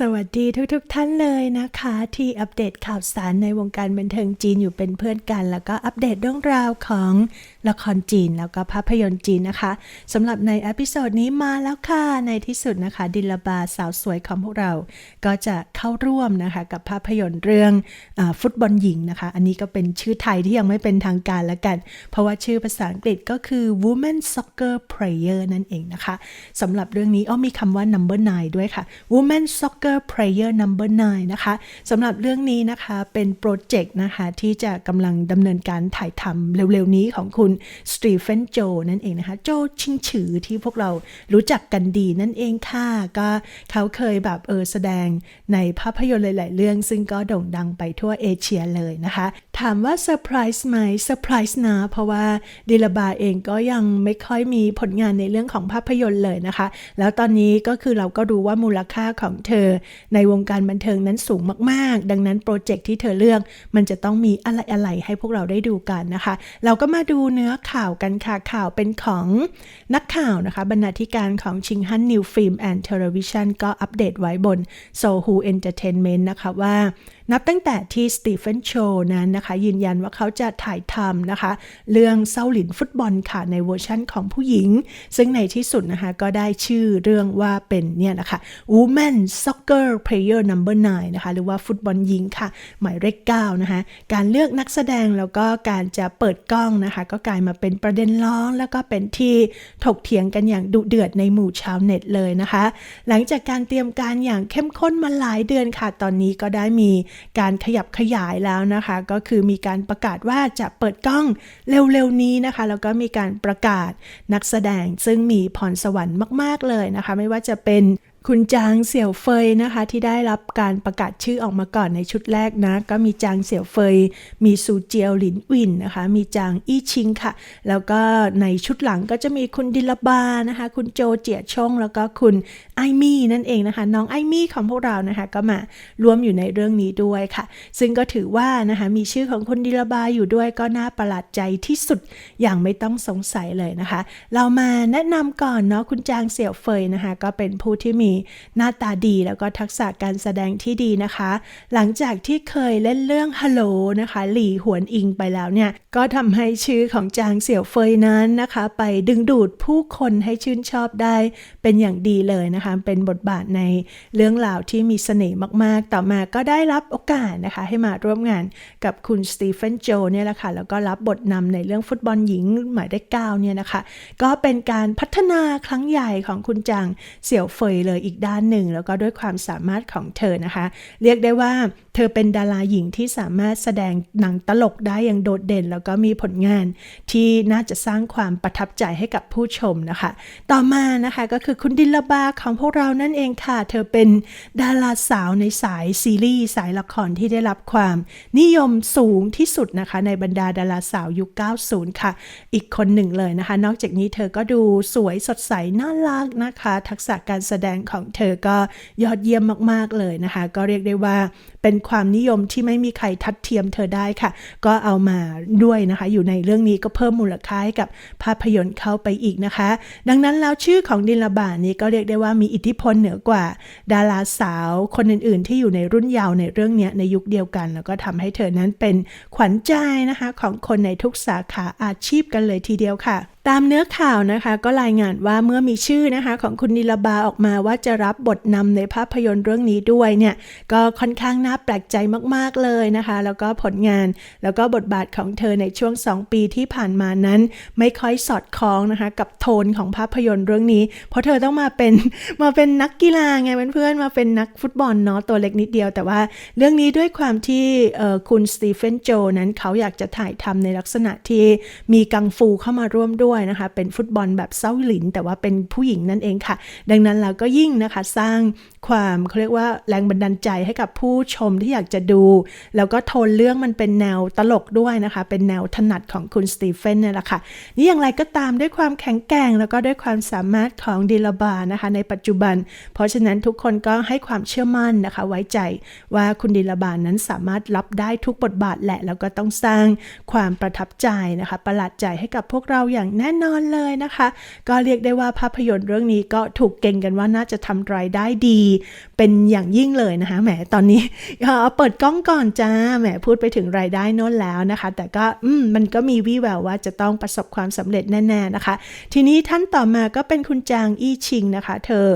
สวัสดีทุกๆทท่านเลยนะคะ ที่อัปเดตข่าวสารในวงการบันเทิงจีนอยู่เป็นเพื่อนกัน แล้วก็อัปเดตเรื่องราวของละครจีนแล้วก็ภาพยนตร์จีนนะคะสำหรับในอพิโซดนี้มาแล้วค่ะ ในที่สุดนะคะ ดิลบาสาวสวยของพวกเรา ก็จะเข้าร่วมนะคะกับภาพยนตร์เรื่องอฟุตบอลหญิงนะคะ อันนี้ก็เป็นชื่อไทยที่ยังไม่เป็นทางการแล้วกัน เพราะว่าชื่อภาษาอังกฤษก็คือ Women Soccer Player นั่นเองนะคะสำหรับเรื่องนี้อ้อมีคำว่า number nine ด้วยค่ะ Women Soccer Player number nine นะคะสำหรับเรื่องนี้นะคะเป็นโปรเจกต์นะคะที่จะกำลังดำเนินการถ่ายทำเร็วๆนี้ของคุณสตีเฟนโจนั่นเองนะคะ โจชิงฉือที่พวกเรารู้จักกันดีนั่นเองค่ะ ก็เขาเคยแบบเออแสดงในภาพยนตร์หลาย ๆ เรื่อง ซึ่งก็โด่งดังไปทั่วเอเชียเลยนะคะ ถามว่าเซอร์ไพรส์ไหมเซอร์ไพรส์นะเพราะว่าดิลบาเองก็ยังไม่ค่อยมีผลงานในเรื่องของภาพยนตร์เลยนะคะ แล้วตอนนี้ก็คือเราก็รู้ว่ามูลค่าของเธอในวงการบันเทิงนั้นสูงมากๆ ดังนั้นโปรเจกต์ที่เธอเลือก มันจะต้องมีอะไรๆให้พวกเราได้ดูกันนะคะ เราก็มาดูเนื้อข่าวกันค่ะ ข่าวเป็นของนักข่าวนะคะ บรรณาธิการของชิงฮันนิวฟิล์มแอนด์เทเลวิชันก็อัปเดตไว้บน Sohu Entertainment นะคะว่านับตั้งแต่ที่สตีเฟนโชนั้นนะคะ ยืนยันว่าเขาจะถ่ายทำนะคะ เรื่องเซาหลินฟุตบอลค่ะ ในเวอร์ชั่นของผู้หญิง ซึ่งในที่สุดนะคะ ก็ได้ชื่อเรื่องว่าเป็นเนี่ยนะคะ Women Soccer Player Number 9นะคะหรือว่าฟุตบอลหญิงค่ะ หมายเลข9นะคะการเลือกนักแสดงแล้วก็การจะเปิดกล้องนะคะ ก็กลายมาเป็นประเด็นร้อนแล้วก็เป็นที่ถกเถียงกันอย่างดุเดือดในหมู่ชาวเน็ตเลยนะคะ หลังจากการเตรียมการอย่างเข้มข้นมาหลายเดือนค่ะ ตอนนี้ก็ได้มีการขยับขยายแล้วนะคะ ก็คือมีการประกาศว่าจะเปิดกล้องเร็วๆนี้นะคะ แล้วก็มีการประกาศนักแสดงซึ่งมีพรสวรรค์มาก ๆเลยนะคะ ไม่ว่าจะเป็น คุณจางเสี่ยวเฟยนะคะ ที่ได้รับการประกาศชื่อออกมาก่อนในชุดแรกนะ ก็มีจางเสี่ยวเฟย มีซูเจียวหลินวินนะคะ มีจางอี้ชิงค่ะ แล้วก็ในชุดหลังก็จะมีคุณดิลบานะคะ คุณโจเจียชง แล้วก็คุณไอมี่นั่นเองนะคะ น้องไอมี่ของพวกเรานะคะ ก็มารวมอยู่ในเรื่องนี้ด้วยค่ะ ซึ่งก็ถือว่านะคะมีชื่อของคุณดิลบาอยู่ด้วยก็น่าประหลาดใจที่สุดอย่างไม่ต้องสงสัยเลยนะคะ เรามาแนะนำก่อนเนาะคุณจางเสี่ยวเฟยนะคะ ก็เป็นผู้ที่มีหน้าตาดีแล้วก็ทักษะการแสดงที่ดีนะคะ หลังจากที่เคยเล่นเรื่องฮัลโหลนะคะ หลี่หวนอิงไปแล้วเนี่ย ก็ทำให้ชื่อของจางเสี่ยวเฟยนั้นนะคะ ไปดึงดูดผู้คนให้ชื่นชอบได้เป็นอย่างดีเลยนะคะ เป็นบทบาทในเรื่องราวที่มีเสน่ห์มาก ๆ ต่อมาก็ได้รับโอกาสนะคะ ให้มาร่วมงานกับคุณสตีเฟนโจเนี่ยแหละค่ะ แล้วก็รับบทนำในเรื่องฟุตบอลหญิงหมายเลขเก้าเนี่ยนะคะ ก็เป็นการพัฒนาครั้งใหญ่ของคุณจางเสี่ยวเฟยเลยอีกด้านหนึ่ง แล้วก็ด้วยความสามารถของเธอนะคะ เรียกได้ว่า เธอเป็นดาราหญิงที่สามารถแสดงหนังตลกได้อย่างโดดเด่น แล้วก็มีผลงานที่น่าจะสร้างความประทับใจให้กับผู้ชมนะคะ ต่อมานะคะก็คือคุณดิลบาของพวกเรานั่นเองค่ะ เธอเป็นดาราสาวในสายซีรีส์สายละครที่ได้รับความนิยมสูงที่สุดนะคะในบรรดาดาราสาวยุค 90 ค่ะ อีกคนหนึ่งเลยนะคะ นอกจากนี้เธอก็ดูสวยสดใสน่ารักนะคะ ทักษะการแสดงของเธอก็ยอดเยี่ยมมาก ๆ เลยนะคะ ก็เรียกได้ว่าเป็นความนิยมที่ไม่มีใครทัดเทียมเธอได้ค่ะ ก็เอามาด้วยนะคะ อยู่ในเรื่องนี้ก็เพิ่มมูลค่าให้กับภาพยนตร์เข้าไปอีกนะคะ ดังนั้นแล้วชื่อของดิลบานี้ก็เรียกได้ว่ามีอิทธิพลเหนือกว่า ดาราสาวคนอื่นๆ ที่อยู่ในรุ่นเยาว์ในเรื่องนี้ในยุคเดียวกัน แล้วก็ทำให้เธอนั้นเป็นขวัญใจนะคะของคนในทุกสาขาอาชีพกันเลยทีเดียวค่ะ ตามเนื้อข่าวนะคะก็รายงานว่าเมื่อมีชื่อนะคะของคุณนิลบาออกมาว่าจะรับบทนำในภาพยนตร์เรื่องนี้ด้วยเนี่ยก็ค่อนข้างน่าแปลกใจมาก ๆ เลยนะคะ แล้วก็ผลงานแล้วก็บทบาทของเธอในช่วง 2 ปีที่ผ่านมานั้น ไม่ค่อยสอดคล้องนะคะกับโทนของภาพยนตร์เรื่องนี้ เพราะเธอต้องมาเป็นมาเป็นนักกีฬาไงเพื่อนๆมาเป็นนักฟุตบอลเนาะตัวเล็กนิดเดียว แต่ว่าเรื่องนี้ด้วยความที่คุณสตีเฟนโจนั้นเขาอยากจะถ่ายทำในลักษณะที่มีกังฟูเข้ามาร่วมด้วยนะคะ เป็นฟุตบอลแบบเซาหลิน แต่ว่าเป็นผู้หญิงนั่นเองค่ะ ดังนั้นเราก็ยิ่งนะคะสร้างความเขาเรียกว่าแรงบันดาลใจให้กับผู้ชมที่อยากจะดู แล้วก็โทนเรื่องมันเป็นแนวตลกด้วยนะคะ เป็นแนวถนัดของคุณสตีเฟนเนี่ยแหละค่ะ นี่อย่างไรก็ตามด้วยความแข็งแกร่ง แล้วก็ด้วยความสามารถของดิลบานะคะ ในปัจจุบัน เพราะฉะนั้นทุกคนก็ให้ความเชื่อมั่นนะคะ ไว้ใจว่าคุณดิลบานั้นสามารถรับได้ทุกบทบาทแหละ แล้วก็ต้องสร้างความประทับใจนะคะ ประหลาดใจให้กับพวกเราอย่างแน่น่นอนเลยนะคะ ก็เรียกได้ว่าภาพยนตร์เรื่องนี้ก็ถูกเก่งกันว่าน่าจะทำรายได้ดี เป็นอย่างยิ่งเลยนะคะแหมตอนนี้เอาเปิดกล้องก่อนจ้าแหมพูดไปถึงรายได้น้นแล้วนะคะ แต่ก็อมมันก็มีวี่แววว่าจะต้องประสบความสำเร็จแน่ๆนะคะ ทีนี้ท่านต่อมาก็เป็นคุณจางอี้ชิงนะคะ เธอ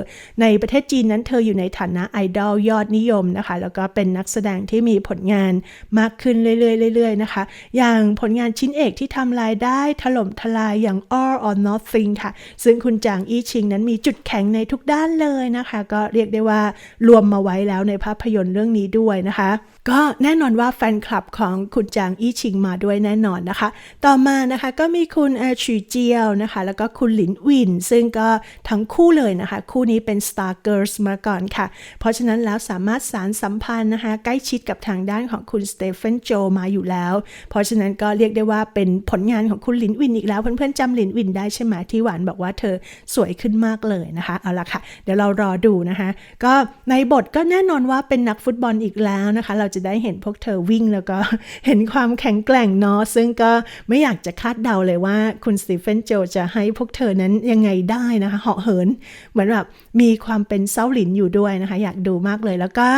ในประเทศจีนนั้นเธออยู่ในฐานะไอดอลยอดนิยมนะคะ แล้วก็เป็นนักแสดงที่มีผลงานมากขึ้นเรื่อยๆเรื่อยๆนะคะ อย่างผลงานชิ้นเอกที่ทำรายได้ถล่มทลายอย่าง All or Nothing ค่ะ ซึ่งคุณจางอี้ชิงนั้นมีจุดแข็งในทุกด้านเลยนะคะ ก็เรียกได้ว่ารวมมาไว้แล้วในภาพยนตร์เรื่องนี้ด้วยนะคะ ก็แน่นอนว่าแฟนคลับของคุณจางอี้ชิงมาด้วยแน่นอนนะคะ ต่อมานะคะก็มีคุณอชูเจียวนะคะ แล้วก็คุณหลินวิน ซึ่งก็ทั้งคู่เลยนะคะ คู่นี้เป็น Star Girls มาก่อนค่ะ เพราะฉะนั้นแล้วสามารถสารสัมพันธ์นะคะใกล้ชิดกับทางด้านของคุณสเตเฟนโจมาอยู่แล้ว เพราะฉะนั้นก็เรียกได้ว่าเป็นผลงานของคุณหลินวินอีกแล้วเพื่อนๆจำหลินวินได้ใช่ไหมที่หวานบอกว่าเธอสวยขึ้นมากเลยนะคะ เอาละค่ะ เดี๋ยวเรารอดูนะคะ ก็ในบทก็แน่นอนว่าเป็นนักฟุตบอลอีกแล้วนะคะ เราจะได้เห็นพวกเธอวิ่งแล้วก็เห็นความแข็งแกร่งเนาะซึ่งก็ไม่อยากจะคาดเดาเลยว่าคุณสตีเฟนโจจะให้พวกเธอนั้นยังไงได้นะคะเหาะเหิน เหมือนแบบมีความเป็นเซาหลินอยู่ด้วยนะคะ อยากดูมากเลยแล้วก็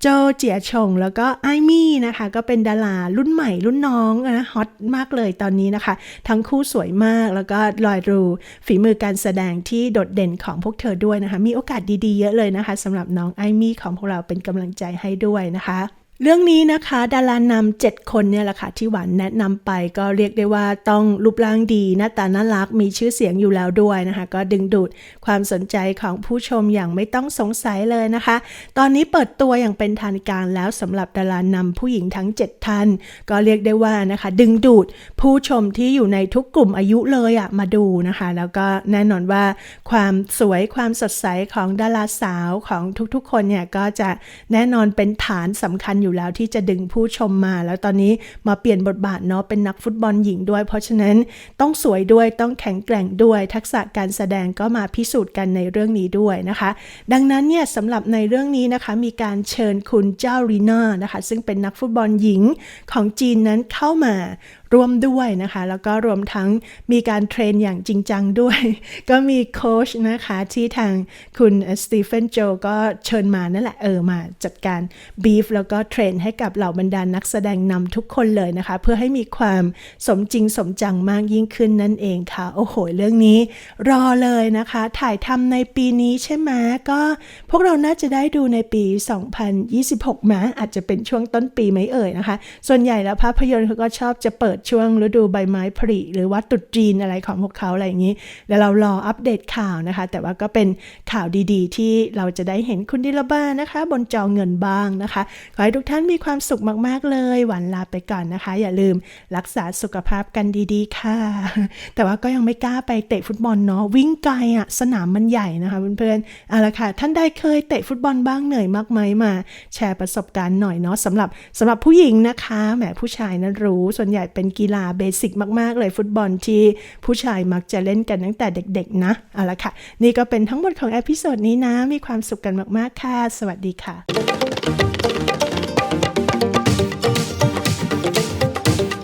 โจเจียชงแล้วก็ไอมี่นะคะ ก็เป็นดารารุ่นใหม่รุ่นน้องนะฮอตมากเลยตอนนี้นะคะ ทั้งคู่สวยมากแล้วก็ลอยรูฝีมือการแสดงที่โดดเด่นของพวกเธอด้วยนะคะ มีโอกาสดีๆเยอะเลยนะคะสำหรับน้องไอมี่ของพวกเราเป็นกำลังใจให้ด้วยนะคะ เรื่องนี้นะคะดารานำ7คนเนี่ยแหละค่ะที่หวานแนะนำไปก็เรียกได้ว่าต้องรูปร่างดีหน้าตาน่ารักมีชื่อเสียงอยู่แล้วด้วยนะคะ ก็ดึงดูดความสนใจของผู้ชมอย่างไม่ต้องสงสัยเลยนะคะ ตอนนี้เปิดตัวอย่างเป็นทางการแล้วสำหรับดารานำผู้หญิงทั้ง 7 ท่าน ก็เรียกได้ว่านะคะ ดึงดูดผู้ชมที่อยู่ในทุกกลุ่มอายุเลยอะมาดูนะคะ แล้วก็แน่นอนว่า ความสวยความสดใสของดาราสาวของทุกๆ คนเนี่ยก็จะแน่นอนเป็นฐานสำคัญอยูู่่แล้วที่จะดึงผู้ชมมา แล้วตอนนี้มาเปลี่ยนบทบาทเนาะเป็นนักฟุตบอลหญิงด้วย เพราะฉะนั้นต้องสวยด้วยต้องแข็งแกร่งด้วย ทักษะการแสดงก็มาพิสูจน์กันในเรื่องนี้ด้วยนะคะ ดังนั้นเนี่ยสำหรับในเรื่องนี้นะคะมีการเชิญคุณเจ้ารีน่านะคะ ซึ่งเป็นนักฟุตบอลหญิงของจีนนั้นเข้ามา ร่วมด้วยนะคะ แล้วก็รวมทั้งมีการเทรนอย่างจริงจังด้วย ก็มีโค้ชนะคะ ที่ทางคุณสตีเฟนโจก็เชิญมานั่นแหละเออมาจัดการบีฟแล้วก็เทรนให้กับเหล่าบรรดานักแสดงนำทุกคนเลยนะคะ เพื่อให้มีความสมจริงสมจังมากยิ่งขึ้นนั่นเองค่ะ โอ้โห เรื่องนี้รอเลยนะคะ ถ่ายทำในปีนี้ใช่ไหมก็พวกเราน่าจะได้ดูในปี 2026มาอาจจะเป็นช่วงต้นปีไหมเอ่ยนะคะ ส่วนใหญ่แล้วภาพยนตร์เขาก็ชอบจะเปิดช่วงฤดูใบไม้ผลิหรือว่าตรุษจีนอะไรของพวกเขาอะไรอย่างนี้เดี๋ยวเรารออัปเดตข่าวนะคะ แต่ว่าก็เป็นข่าวดีๆ ที่เราจะได้เห็นคุณดิลบ้านะคะ บนจอเงินบ้างนะคะ ขอให้ทุกท่านมีความสุขมากๆเลย หวันลาไปก่อนนะคะ อย่าลืมรักษาสุขภาพกันดีๆ ค่ะ แต่ว่าก็ยังไม่กล้าไปเตะฟุตบอลเนาะวิ่งไกลอะสนามมันใหญ่นะคะเพื่อนๆเอาละค่ะ ท่านใดเคยเตะฟุตบอลบ้างเหนื่อยมากไหมมา แชร์ประสบการณ์หน่อยเนาะสำหรับสำหรับผู้หญิงนะคะแหมผู้ชายนั้นรู้ส่วนใหญ่เป็นกีฬาเบสิกมาก ๆ เลยฟุตบอลที่ผู้ชายมักจะเล่นกันตั้งแต่เด็ก ๆ นะ เอาละค่ะ นี่ก็เป็นทั้งหมดของเอพิโซดนี้นะ มีความสุขกันมาก ๆ ค่ะ สวัสดีค่ะ